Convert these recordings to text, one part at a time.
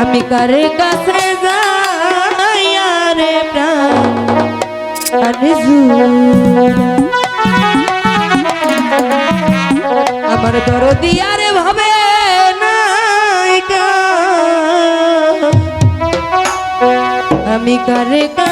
আমি কারে কাছে যায়ারে প্রাণ আমার দর দিয়ারে ভাবে নাই আমি কারে কা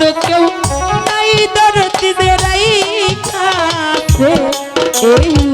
তো কেউ নাই দরদিদের এই এই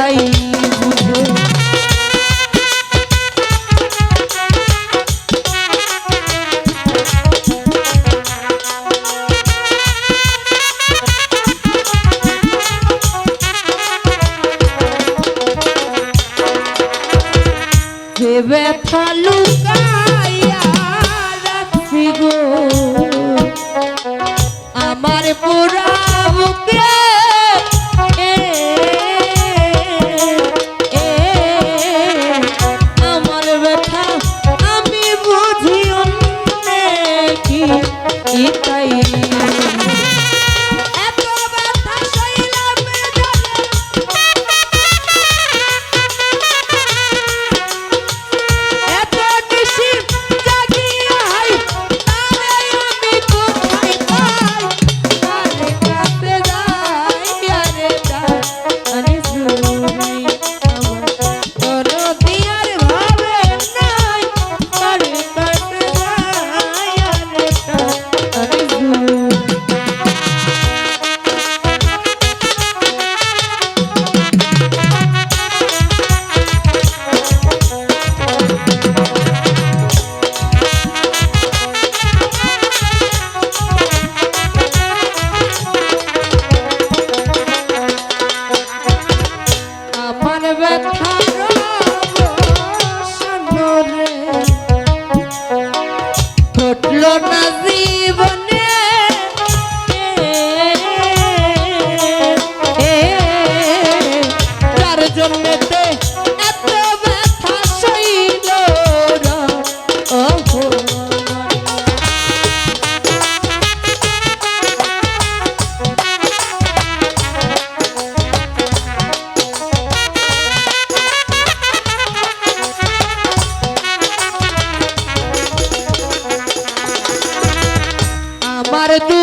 ব্যথা লুকাইয়া রাখছি গো। আমার পুরা বুকে আমার ব্যথা আমি বুঝি অন্য কি তাই?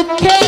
দুঃখে